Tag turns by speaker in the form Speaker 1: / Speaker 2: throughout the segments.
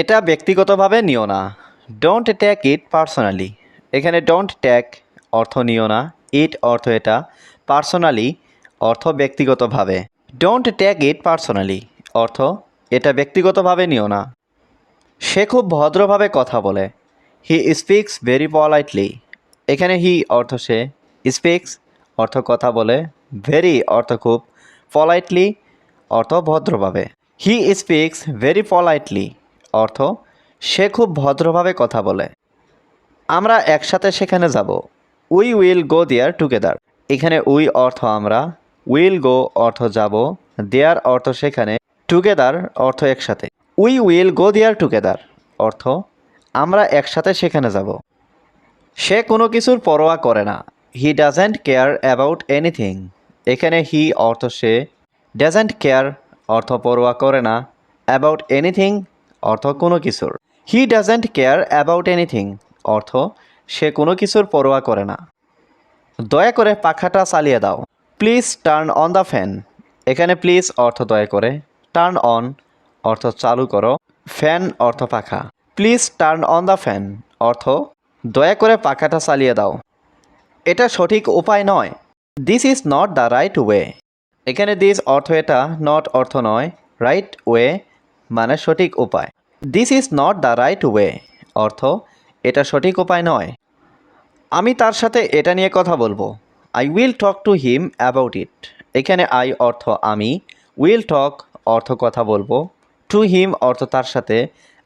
Speaker 1: এটা ব্যক্তিগতভাবে নিও না। ডোন্ট ট্যাক ইট পার্সোনালি এখানে ডোন্ট ট্যাক অর্থ নিও না। ইট অর্থ এটা পার্সোনালি অর্থ ব্যক্তিগতভাবে। ডোন্ট ট্যাক ইট পার্সোনালি অর্থ এটা ব্যক্তিগতভাবে নিও না। সে খুব ভদ্রভাবে কথা বলে। হি স্পিক্স ভেরি পলাইটলি এখানে হি অর্থ সে স্পিক্স অর্থ কথা বলে। ভেরি অর্থ খুব পলাইটলি অর্থ ভদ্রভাবে। হি স্পিক্স ভেরি পলাইটলি অর্থ, সে খুব ভদ্রভাবে কথা বলে। আমরা একসাথে সেখানে যাব। We will go there together এখানে উই অর্থ আমরা উইল গো অর্থ যাব দেয়ার অর্থ সেখানে টুগেদার অর্থ একসাথে। We will go there together অর্থ, আমরা একসাথে সেখানে যাব। সে কোনো কিছুর পরোয়া করে না। He doesn't care about anything এখানে হি অর্থ সে। ডাজেন্ট কেয়ার অর্থ পরোয়া করে না। অ্যাবাউট এনিথিং অর্থ কোনো কিছুর। He doesn't care about anything অর্থ সে কোনো কিছুর পরোয়া করে না। দয়া করে পাখাটা চালিয়ে দাও। Please turn on the fan এখানে প্লিজ অর্থ দয়া করে। টার্ন অন অর্থ চালু করো। ফ্যান অর্থ পাখা। Please turn on the fan অর্থ দয়া করে পাখাটা চালিয়ে দাও। এটা সঠিক উপায় নয়। This is not the right way এখানে দিস অর্থ এটা নট অর্থ নয়। রাইট ওয়ে মানে সঠিক উপায়। This is not the right way অর্থ, এটা সঠিক উপায় নয়। আমি তার সাথে এটা নিয়ে কথা বলব। I will talk to him about it এখানে আই অর্থ আমি। উইল টক অর্থ কথা বলব। টু হিম অর্থ তার সাথে।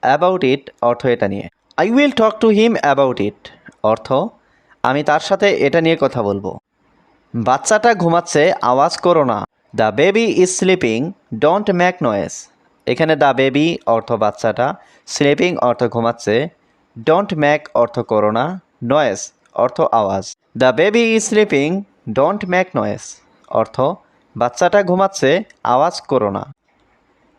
Speaker 1: অ্যাবাউট ইট অর্থ এটা নিয়ে। I will talk to him about it অর্থ, আমি তার সাথে এটা নিয়ে কথা বলব। বাচ্চাটা ঘুমাচ্ছে, আওয়াজ করো না। The baby is sleeping don't make noise এখানে দ্য বেবি অর্থ বাচ্চাটা, স্লিপিং অর্থ ঘুমাচ্ছে, ডোন্ট ম্যাক অর্থ করো না নয়েস অর্থ আওয়াজ। The baby is sleeping, don't make noise অর্থ বাচ্চাটা ঘুমাচ্ছে, আওয়াজ করো না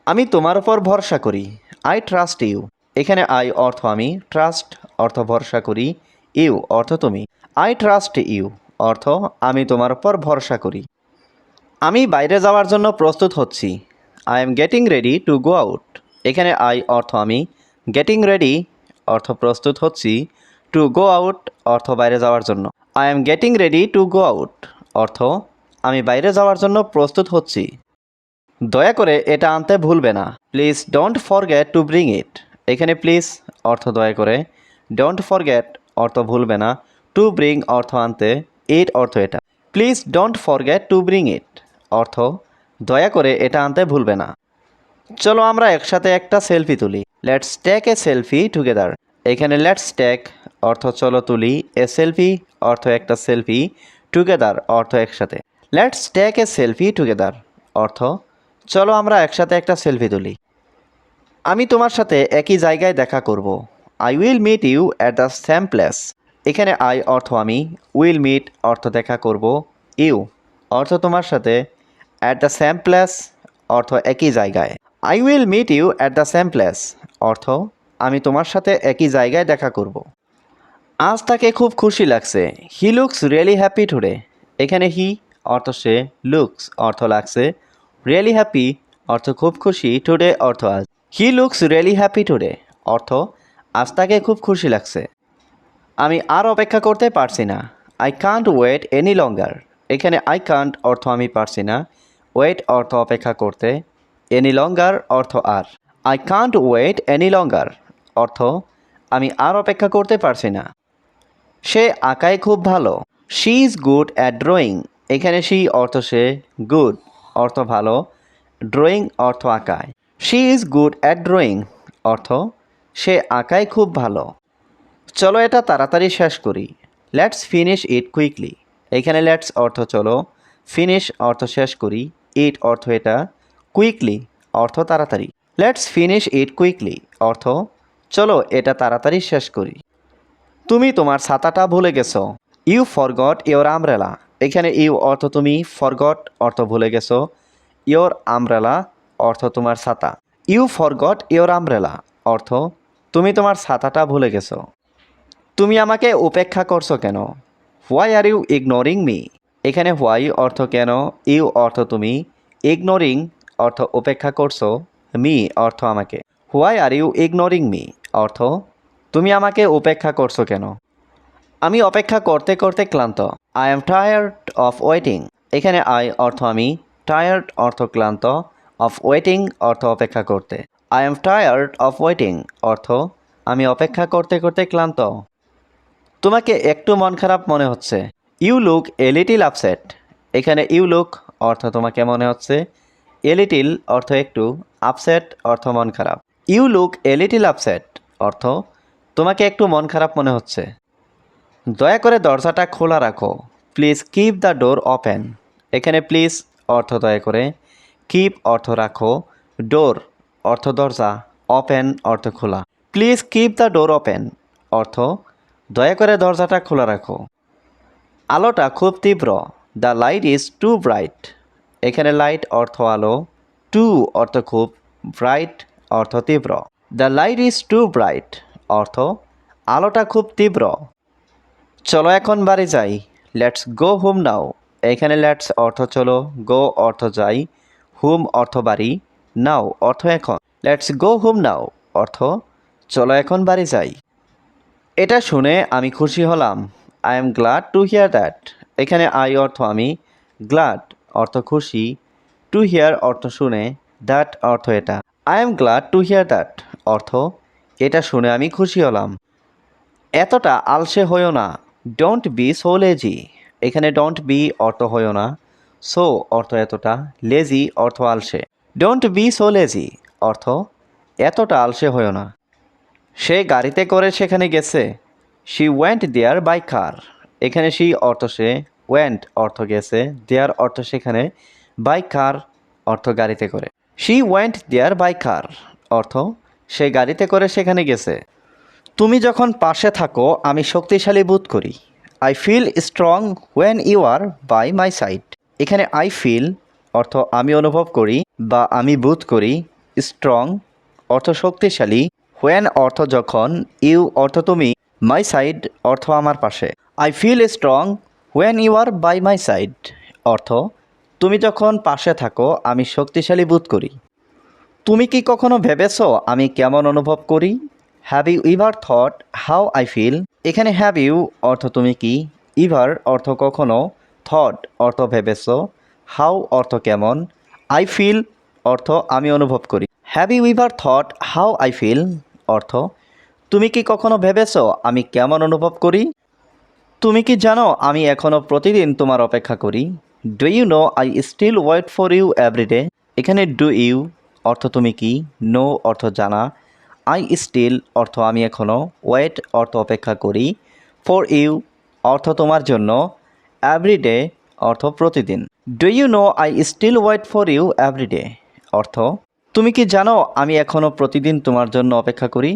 Speaker 1: আমি তোমার উপর ভরসা করি, আই ট্রাস্ট ইউ। এখানে আই অর্থ আমি, ট্রাস্ট অর্থ ভরসা করি, ইউ অর্থ তুমি। আই ট্রাস্ট ইউ অর্থ আমি তোমার উপর ভরসা করি। আমি বাইরে যাওয়ার জন্য প্রস্তুত হচ্ছি। I am getting ready to go out এখানে আই অর্থ আমি গেটিং রেডি অর্থ প্রস্তুত হচ্ছি টু গো আউট অর্থ বাইরে যাওয়ার জন্য। I am getting ready to go out অর্থ আমি বাইরে যাওয়ার জন্য প্রস্তুত হচ্ছি। দয়া করে এটা আনতে ভুলবে না। Please don't forget to bring it এখানে প্লিজ অর্থ দয়া করে ডোন্ট ফরগেট অর্থ ভুলবে না। টু ব্রিং অর্থ আনতে ইট অর্থ এটা। Please don't forget to bring it অর্থ দয়া করে এটা আনতে ভুলবে না। চলো আমরা একসাথে একটা সেলফি তুলি। Let's take a selfie together এখানে লেটস টেক অর্থ চলো তুলি এ সেলফি অর্থ একটা সেলফি টুগেদার অর্থ একসাথে। Let's take a selfie together অর্থ চলো আমরা একসাথে একটা সেলফি তুলি। আমি তোমার সাথে একই জায়গায় দেখা করব। I will meet you at the same place এখানে আই অর্থ আমি উইল মিট অর্থ দেখা করব ইউ অর্থ তোমার সাথে অ্যাট দ্য সেম প্লেস অর্থ একই জায়গায়। I will meet you at the same place অর্থ আমি তোমার সাথে একই জায়গায় দেখা করব। আজ তাকে খুব খুশি লাগছে। He looks really happy today এখানে হি অর্থ সে লুকস অর্থ লাগছে। রিয়েলি হ্যাপি অর্থ খুব খুশি টুডে অর্থ আজ। He looks really happy today অর্থ আজ তাকে খুব খুশি লাগছে। আমি আর অপেক্ষা করতে পারছি না। I can't wait any longer এখানে আই কান্ট অর্থ আমি পারছি না। ওয়েট অর্থ অপেক্ষা করতে এনি লঙ্গার অর্থ আর। I can't wait any longer অর্থ, আমি আর অপেক্ষা করতে পারছি না। সে আঁকায় খুব ভালো। She is good at drawing এখানে শি অর্থ সে গুড অর্থ ভালো। ড্রয়িং অর্থ আঁকায়। She is good at drawing অর্থ, সে আঁকায় খুব ভালো। চলো এটা তাড়াতাড়ি শেষ করি। লেটস ফিনিশ ইট কুইকলি এখানে লেটস অর্থ চলো। ফিনিশ অর্থ শেষ করি। ইট অর্থ এটা কুইকলি অর্থ তাড়াতাড়ি। লেটস ফিনিশ ইট কুইকলি অর্থ চলো এটা তাড়াতাড়ি শেষ করি। তুমি তোমার ছাতাটা ভুলে গেছো। ইউ ফরগট ইওর আমরেলা এখানে ইউ অর্থ তুমি ফরগট অর্থ ভুলে গেছো। ইওর আমরেলা অর্থ তোমার ছাতা। ইউ ফরগট ইওর আমরেলা অর্থ তুমি তোমার ছাতাটা ভুলে গেছো। তুমি আমাকে উপেক্ষা করছ কেন? Why are you ignoring me এখানে হোয়াই অর্থ কেন ইউ অর্থ তুমি ইগনোরিং অর্থ উপেক্ষা করছ মি অর্থ আমাকে। Why are you ignoring me অর্থ, তুমি আমাকে উপেক্ষা করছ কেন? আমি অপেক্ষা করতে করতে ক্লান্ত। I am tired of waiting এখানে আই অর্থ আমি টায়ার্ড অর্থ ক্লান্ত অফ ওয়েটিং অর্থ অপেক্ষা করতে। I am tired of waiting অর্থ, আমি অপেক্ষা করতে করতে ক্লান্ত। তোমাকে একটু মন খারাপ মনে হচ্ছে। You look a little upset. এখানে ইউ লুক অর্থ তোমাকে মনে হচ্ছে। এ লিটিল অর্থ একটু, আপসেট অর্থ মন খারাপ। You look a little upset অর্থ, তোমাকে একটু মন খারাপ মনে হচ্ছে। দয়া করে দরজাটা খোলা রাখো। Please keep the door open. এখানে প্লিজ অর্থ দয়া করে। কিপ অর্থ রাখো। ডোর অর্থ দরজা। ওপেন অর্থ খোলা। Please keep the door open অর্থ, দয়া করে দরজাটা খোলা রাখো। আলোটা খুব তীব্র। The light is too bright এখানে লাইট অর্থ আলো। টু অর্থ খুব ব্রাইট অর্থ তীব্র। The light is too bright অর্থ আলোটা খুব তীব্র। চলো এখন বাড়ি যাই। লেটস গো হোম নাও এখানে লেটস অর্থ চলো গো অর্থ যাই হুম অর্থ বাড়ি নাও অর্থ এখন। লেটস গো হোম নাও অর্থ চলো এখন বাড়ি যাই। এটা শুনে আমি খুশি হলাম। I am glad to hear that এখানে আই অর্থ আমি গ্লাড অর্থ খুশি। টু হিয়ার অর্থ শুনে। দ্যাট অর্থ এটা। I am glad to hear that অর্থ এটা শুনে আমি খুশি হলাম। এতটা আলসে হইও না। ডোন্ট বি সো লেজি এখানে ডোন্ট বি অর্থ হইও না। সো অর্থ এতটা লেজি অর্থ আলসে। ডোন্ট বি সো লেজি অর্থ এতটা আলসে হইও না। সে গাড়িতে করে সেখানে গেছে। She went there by car এখানে শি অর্থ সে ওয়েন্ট অর্থ গেছে। দেয়ার অর্থ সেখানে বাই কার অর্থ গাড়িতে করে। She went there by car অর্থ সে গাড়িতে করে সেখানে গেছে। তুমি যখন পাশে থাকো, আমি শক্তিশালী বোধ করি। I feel strong when you are by my side এখানে আই ফিল অর্থ আমি অনুভব করি বা আমি বোধ করি। স্ট্রং অর্থ শক্তিশালী। হোয়েন অর্থ যখন ইউ অর্থ তুমি মাই সাইড অর্থ আমার পাশে। I feel strong when you are by my side অর্থ, তুমি যখন পাশে থাকো, আমি শক্তিশালী বোধ করি। তুমি কি কখনো ভেবেছো আমি কেমন অনুভব করি? Have you ever thought how I feel এখানে হ্যাভ ইউ অর্থ তুমি কি? ইভার অর্থ কখনো? থট অর্থ ভেবেছো? হাউ অর্থ কেমন? আই ফিল অর্থ আমি অনুভব করি। Have you ever thought how I feel অর্থ তুমি কি কখনো ভেবেছো আমি কেমন অনুভব করি? তুমি কি জানো আমি এখনও প্রতিদিন তোমার অপেক্ষা করি? Do you know I still wait for you everyday এখানে ডু ইউ অর্থ তুমি কি? নো অর্থ জানা। আই স্টিল অর্থ আমি এখনও ওয়েট অর্থ অপেক্ষা করি। ফর ইউ অর্থ তোমার জন্য এভরিডে অর্থ প্রতিদিন। Do you know I still wait for you everyday অর্থ, তুমি কি জানো আমি এখনও প্রতিদিন তোমার জন্য অপেক্ষা করি?